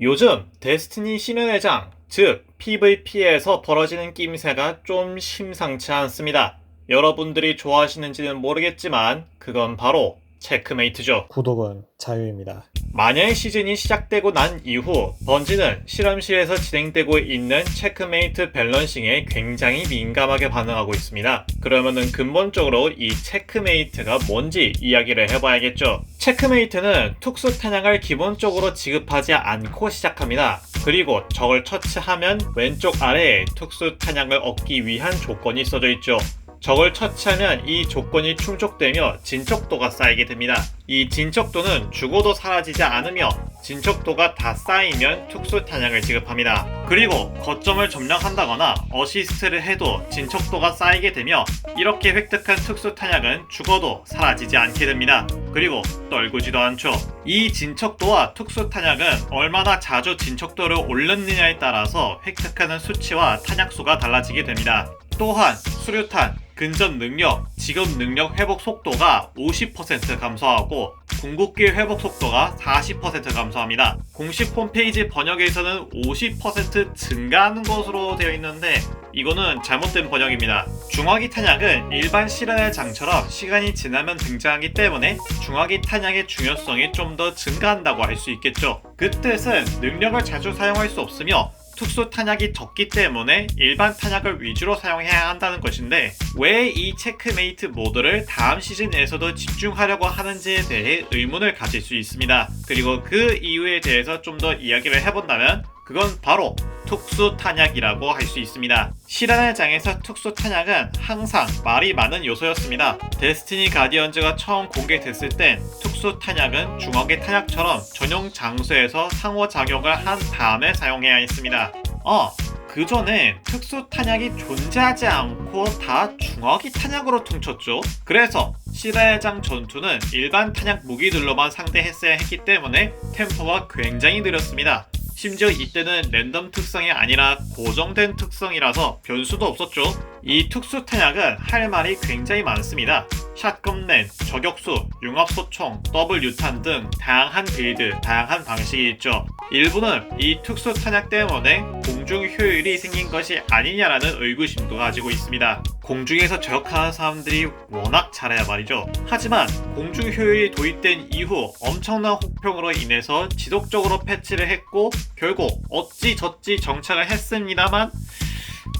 요즘 데스티니 신은회장, 즉 PVP에서 벌어지는 낌새가 좀 심상치 않습니다. 여러분들이 좋아하시는지는 모르겠지만 그건 바로 체크메이트죠. 구독은 자유입니다. 마녀의 시즌이 시작되고 난 이후 번지는 실험실에서 진행되고 있는 체크메이트 밸런싱에 굉장히 민감하게 반응하고 있습니다. 그러면은 근본적으로 이 체크메이트가 뭔지 이야기를 해봐야겠죠. 체크메이트는 특수 탄약을 기본적으로 지급하지 않고 시작합니다. 그리고 적을 처치하면 왼쪽 아래에 특수 탄약을 얻기 위한 조건이 써져 있죠. 적을 처치하면 이 조건이 충족되며 진척도가 쌓이게 됩니다. 이 진척도는 죽어도 사라지지 않으며 진척도가 다 쌓이면 특수 탄약을 지급합니다. 그리고 거점을 점령한다거나 어시스트를 해도 진척도가 쌓이게 되며 이렇게 획득한 특수 탄약은 죽어도 사라지지 않게 됩니다. 그리고 떨구지도 않죠. 이 진척도와 특수 탄약은 얼마나 자주 진척도를 올렸느냐에 따라서 획득하는 수치와 탄약 수가 달라지게 됩니다. 또한 수류탄, 근접 능력, 지급 능력 회복 속도가 50% 감소하고 궁극기 회복 속도가 40% 감소합니다. 공식 홈페이지 번역에서는 50% 증가하는 것으로 되어 있는데 이거는 잘못된 번역입니다. 중화기 탄약은 일반 실현의 장처럼 시간이 지나면 등장하기 때문에 중화기 탄약의 중요성이 좀 더 증가한다고 할수 있겠죠. 그 뜻은 능력을 자주 사용할 수 없으며 특수 탄약이 적기 때문에 일반 탄약을 위주로 사용해야 한다는 것인데 왜 이 체크메이트 모드를 다음 시즌에서도 집중하려고 하는지에 대해 의문을 가질 수 있습니다. 그리고 그 이유에 대해서 좀 더 이야기를 해본다면 그건 바로 특수 탄약이라고 할 수 있습니다. 실현의 장에서 특수 탄약은 항상 말이 많은 요소였습니다. 데스티니 가디언즈가 처음 공개됐을 땐 특수 탄약은 중앙의 탄약처럼 전용 장소에서 상호작용을 한 다음에 사용해야 했습니다. 어, 그 전에 특수 탄약이 존재하지 않고 다 중화기 탄약으로 퉁쳤죠. 그래서 시라의장 전투는 일반 탄약 무기들로만 상대했어야 했기 때문에 템포가 굉장히 느렸습니다. 심지어 이때는 랜덤 특성이 아니라 고정된 특성이라서 변수도 없었죠. 이 특수 탄약은 할 말이 굉장히 많습니다. 샷건맨, 저격수, 융합소총, 유탄 등 다양한 빌드, 다양한 방식이 있죠. 일부는 이 특수 탄약 때문에 공중 효율이 생긴 것이 아니냐라는 의구심도 가지고 있습니다. 공중에서 저격하는 사람들이 워낙 잘해야 말이죠. 하지만 공중 효율이 도입된 이후 엄청난 혹평으로 인해서 지속적으로 패치를 했고 결국 어찌 저찌 정착을 했습니다만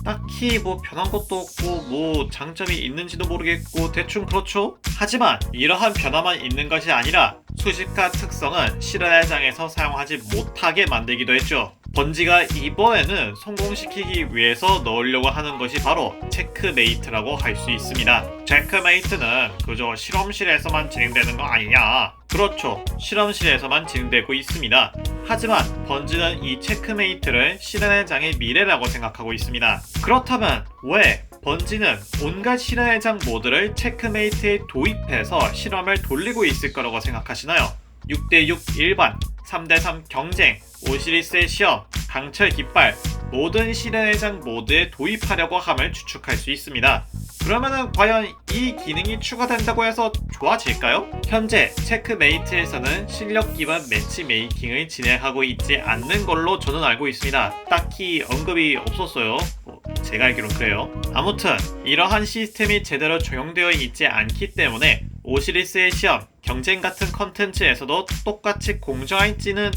딱히 뭐 변한 것도 없고 뭐 장점이 있는지도 모르겠고 대충 그렇죠. 하지만 이러한 변화만 있는 것이 아니라 수식화 특성은 실현의 장에서 사용하지 못하게 만들기도 했죠. 번지가 이번에는 성공시키기 위해서 넣으려고 하는 것이 바로 체크메이트라고 할 수 있습니다. 체크메이트는 그저 실험실에서만 진행되는 거 아니냐? 그렇죠. 실험실에서만 진행되고 있습니다. 하지만 번지는 이 체크메이트를 실현의 장의 미래라고 생각하고 있습니다. 그렇다면 왜 번지는 온갖 실현의 장 모드를 체크메이트에 도입해서 실험을 돌리고 있을 거라고 생각하시나요? 6대6 일반, 3대3 경쟁, 오시리스의 시험, 강철 깃발, 모든 실현의 장 모드에 도입하려고 함을 추측할 수 있습니다. 그러면은 과연 이 기능이 추가된다고 해서 좋아질까요? 현재 체크메이트에서는 실력 기반 매치 메이킹을 진행하고 있지 않는 걸로 저는 알고 있습니다. 딱히 언급이 없었어요. 뭐, 제가 알기론 그래요. 아무튼 이러한 시스템이 제대로 적용되어 있지 않기 때문에 오시리스의 시험, 경쟁 같은 컨텐츠에서도 똑같이 공정할지는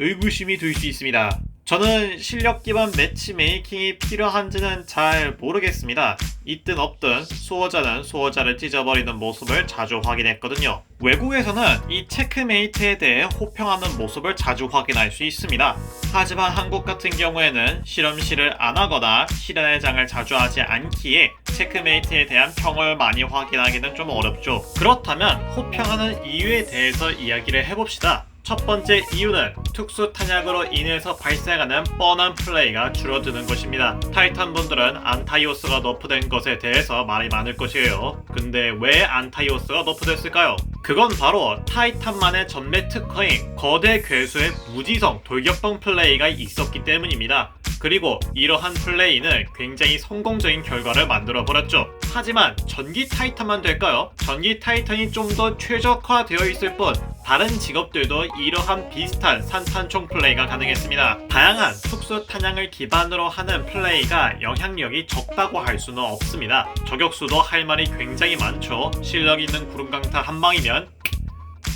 의구심이 들 수 있습니다. 저는 실력 기반 매치 메이킹이 필요한지는 잘 모르겠습니다. 있든 없든 수호자는 수호자를 찢어버리는 모습을 자주 확인했거든요. 외국에서는 이 체크메이트에 대해 호평하는 모습을 자주 확인할 수 있습니다. 하지만 한국 같은 경우에는 실험실을 안 하거나 실현의 장을 자주 하지 않기에 체크메이트에 대한 평을 많이 확인하기는 좀 어렵죠. 그렇다면 호평하는 이유에 대해서 이야기를 해봅시다. 첫 번째 이유는 특수 탄약으로 인해서 발생하는 뻔한 플레이가 줄어드는 것입니다. 타이탄 분들은 안타이오스가 너프된 것에 대해서 말이 많을 것이에요. 근데 왜 안타이오스가 너프됐을까요? 그건 바로 타이탄만의 전매 특허인 거대 괴수의 무지성 돌격방 플레이가 있었기 때문입니다. 그리고 이러한 플레이는 굉장히 성공적인 결과를 만들어 버렸죠. 하지만 전기 타이탄만 될까요? 전기 타이탄이 좀 더 최적화되어 있을 뿐 다른 직업들도 이러한 비슷한 산탄총 플레이가 가능했습니다. 다양한 특수 탄약을 기반으로 하는 플레이가 영향력이 적다고 할 수는 없습니다. 저격수도 할 말이 굉장히 많죠. 실력 있는 구름강타 한 방이면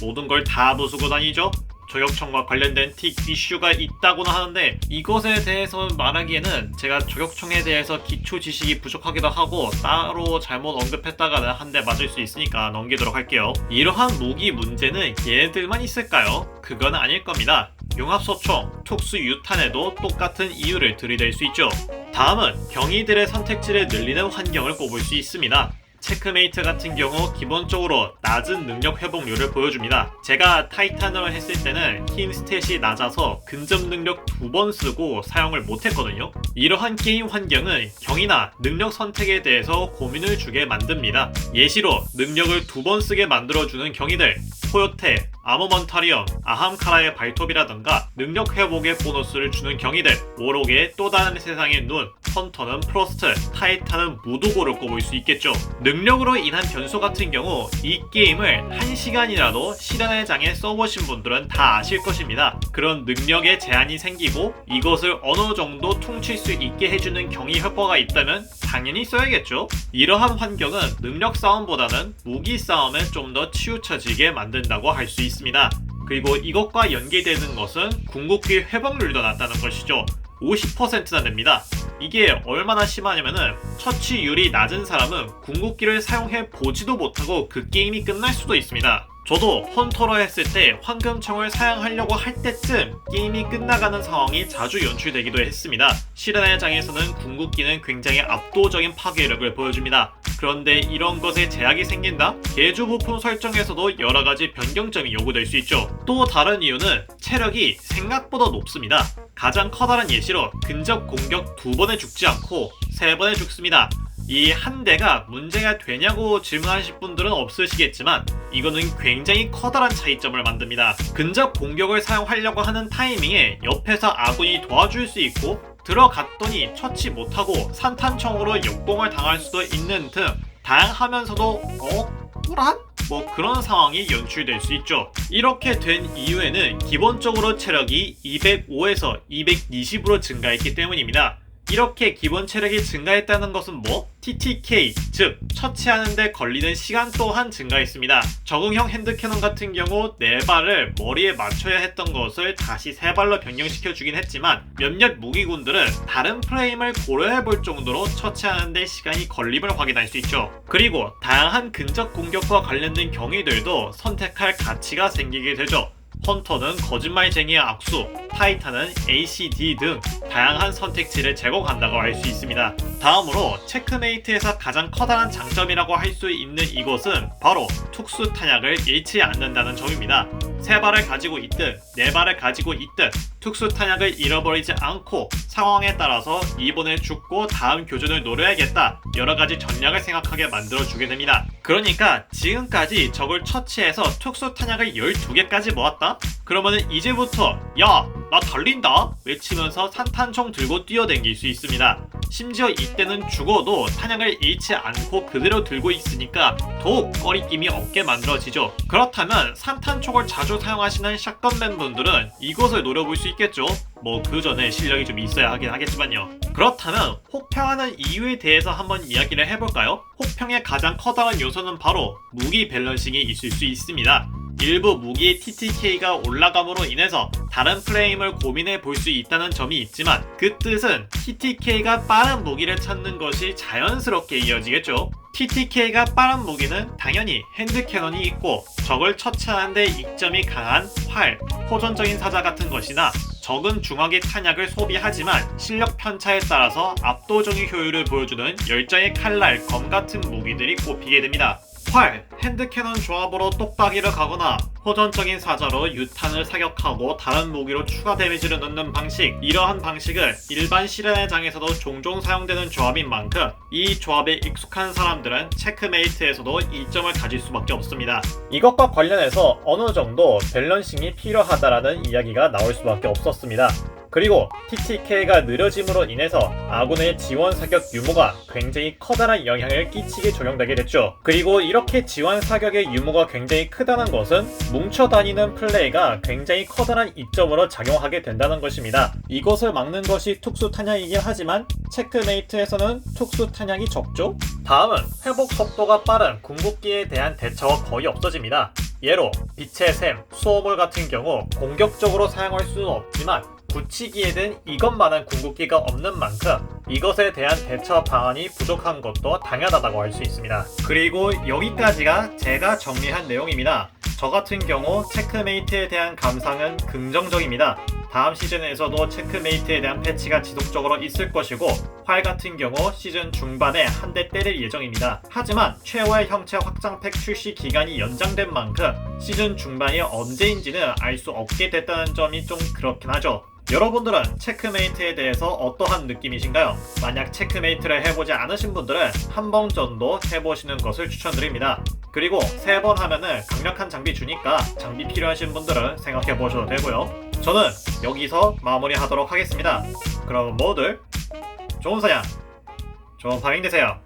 모든 걸 다 부수고 다니죠. 저격총과 관련된 틱 이슈가 있다고는 하는데 이것에 대해서 말하기에는 제가 저격총에 대해서 기초 지식이 부족하기도 하고 따로 잘못 언급했다가는 한 대 맞을 수 있으니까 넘기도록 할게요. 이러한 무기 문제는 얘네들만 있을까요? 그건 아닐 겁니다. 융합소총, 특수 유탄에도 똑같은 이유를 들이댈 수 있죠. 다음은 경위들의 선택지를 늘리는 환경을 꼽을 수 있습니다. 체크메이트 같은 경우 기본적으로 낮은 능력 회복률을 보여줍니다. 제가 타이탄으로 했을 때는 힘 스탯이 낮아서 근접 능력 두 번 쓰고 사용을 못했거든요. 이러한 게임 환경은 경이나 능력 선택에 대해서 고민을 주게 만듭니다. 예시로 능력을 두 번 쓰게 만들어주는 경이들 코요테, 아모먼타리엄, 아함카라의 발톱이라던가 능력 회복의 보너스를 주는 경이들 오록의 또 다른 세상의 눈, 헌터는 프로스트, 타이탄은 무도고를 꼽을 수 있겠죠. 능력으로 인한 변수 같은 경우 이 게임을 1시간이라도 실현의 장에 써보신 분들은 다 아실 것입니다. 그런 능력에 제한이 생기고 이것을 어느 정도 퉁칠 수 있게 해주는 경이 효과가 있다면 당연히 써야겠죠. 이러한 환경은 능력 싸움보다는 무기 싸움에 좀 더 치우쳐지게 만든다고 할 수 있습니다. 그리고 이것과 연계되는 것은 궁극기 회복률도 낮다는 것이죠. 50%나 됩니다. 이게 얼마나 심하냐면은 처치율이 낮은 사람은 궁극기를 사용해 보지도 못하고 그 게임이 끝날 수도 있습니다. 저도 헌터로 했을 때 황금총을 사용하려고 할 때쯤 게임이 끝나가는 상황이 자주 연출되기도 했습니다. 실현의 장에서는 궁극기는 굉장히 압도적인 파괴력을 보여줍니다. 그런데 이런 것에 제약이 생긴다? 개주 부품 설정에서도 여러 가지 변경점이 요구될 수 있죠. 또 다른 이유는 체력이 생각보다 높습니다. 가장 커다란 예시로 근접 공격 두 번에 죽지 않고 세 번에 죽습니다. 이 한 대가 문제가 되냐고 질문하실 분들은 없으시겠지만 이거는 굉장히 커다란 차이점을 만듭니다. 근접 공격을 사용하려고 하는 타이밍에 옆에서 아군이 도와줄 수 있고 들어갔더니 처치 못하고 산탄총으로 역공을 당할 수도 있는 등 다양하면서도 억울한? 뭐 그런 상황이 연출될 수 있죠. 이렇게 된 이유에는 기본적으로 체력이 205에서 220으로 증가했기 때문입니다. 이렇게 기본 체력이 증가했다는 것은 뭐? TTK, 즉 처치하는데 걸리는 시간 또한 증가했습니다. 적응형 핸드캐논 같은 경우 네 발을 머리에 맞춰야 했던 것을 다시 세 발로 변경시켜 주긴 했지만 몇몇 무기군들은 다른 프레임을 고려해 볼 정도로 처치하는데 시간이 걸림을 확인할 수 있죠. 그리고 다양한 근접 공격과 관련된 경위들도 선택할 가치가 생기게 되죠. 헌터는 거짓말쟁이의 악수, 타이탄은 ACD 등 다양한 선택지를 제공한다고 할수 있습니다. 다음으로 체크메이트에서 가장 커다란 장점이라고 할 수 있는 이것은 바로 특수 탄약을 잃지 않는다는 점입니다. 세 발을 가지고 있든 네 발을 가지고 있든 특수 탄약을 잃어버리지 않고 상황에 따라서 이번에 죽고 다음 교전을 노려야겠다 여러 가지 전략을 생각하게 만들어 주게 됩니다. 그러니까 지금까지 적을 처치해서 특수 탄약을 12개까지 모았다? 그러면은 이제부터 야 나 달린다 외치면서 산탄총 들고 뛰어댕길 수 있습니다. 심지어 이때는 죽어도 탄약을 잃지 않고 그대로 들고 있으니까 더욱 꺼리낌이 없게 만들어지죠. 그렇다면 산탄총을 자주 사용하시는 샷건맨 분들은 이것을 노려볼 수 있겠죠. 뭐 그 전에 실력이 좀 있어야 하긴 하겠지만요. 그렇다면 혹평하는 이유에 대해서 한번 이야기를 해볼까요? 혹평의 가장 커다란 요소는 바로 무기 밸런싱이 있을 수 있습니다. 일부 무기의 TTK가 올라감으로 인해서 다른 프레임을 고민해 볼 수 있다는 점이 있지만 그 뜻은 TTK가 빠른 무기를 찾는 것이 자연스럽게 이어지겠죠. TTK가 빠른 무기는 당연히 핸드캐논이 있고 적을 처치하는데 이점이 강한 활, 호전적인 사자 같은 것이나 적은 중화기 탄약을 소비하지만 실력 편차에 따라서 압도적인 효율을 보여주는 열정의 칼날, 검 같은 무기들이 꼽히게 됩니다. 활, 핸드캐논 조합으로 똑딱이를 가거나 호전적인 사자로 유탄을 사격하고 다른 무기로 추가 데미지를 넣는 방식 이러한 방식은 일반 실현의 장에서도 종종 사용되는 조합인 만큼 이 조합에 익숙한 사람들은 체크메이트에서도 이점을 가질 수밖에 없습니다. 이것과 관련해서 어느 정도 밸런싱이 필요하다라는 이야기가 나올 수밖에 없었습니다. 그리고 TTK가 느려짐으로 인해서 아군의 지원 사격 유무가 굉장히 커다란 영향을 끼치게 적용되게 됐죠. 그리고 이렇게 지원 사격의 유무가 굉장히 크다는 것은 뭉쳐 다니는 플레이가 굉장히 커다란 이점으로 작용하게 된다는 것입니다. 이것을 막는 것이 특수 탄약이긴 하지만 체크메이트에서는 특수 탄약이 적죠? 다음은 회복 속도가 빠른 궁극기에 대한 대처가 거의 없어집니다. 예로 빛의 샘, 수호물 같은 경우 공격적으로 사용할 수는 없지만 든 이것만한 궁극기가 없는 만큼 이것에 대한 대처 방안이 부족한 것도 당연하다고 할 수 있습니다. 그리고 여기까지가 제가 정리한 내용입니다. 저 같은 경우 체크메이트에 대한 감상은 긍정적입니다. 다음 시즌에서도 체크메이트에 대한 패치가 지속적으로 있을 것이고 활 같은 경우 시즌 중반에 한 대 때릴 예정입니다. 하지만 최후의 형체 확장팩 출시 기간이 연장된 만큼 시즌 중반이 언제인지는 알 수 없게 됐다는 점이 좀 그렇긴 하죠. 여러분들은 체크메이트에 대해서 어떠한 느낌이신가요? 만약 체크메이트를 해보지 않으신 분들은 한 번 정도 해보시는 것을 추천드립니다. 그리고 세 번 하면은 강력한 장비 주니까 장비 필요하신 분들은 생각해 보셔도 되고요. 저는 여기서 마무리 하도록 하겠습니다. 그럼 모두 좋은 사냥, 좋은 파밍 되세요.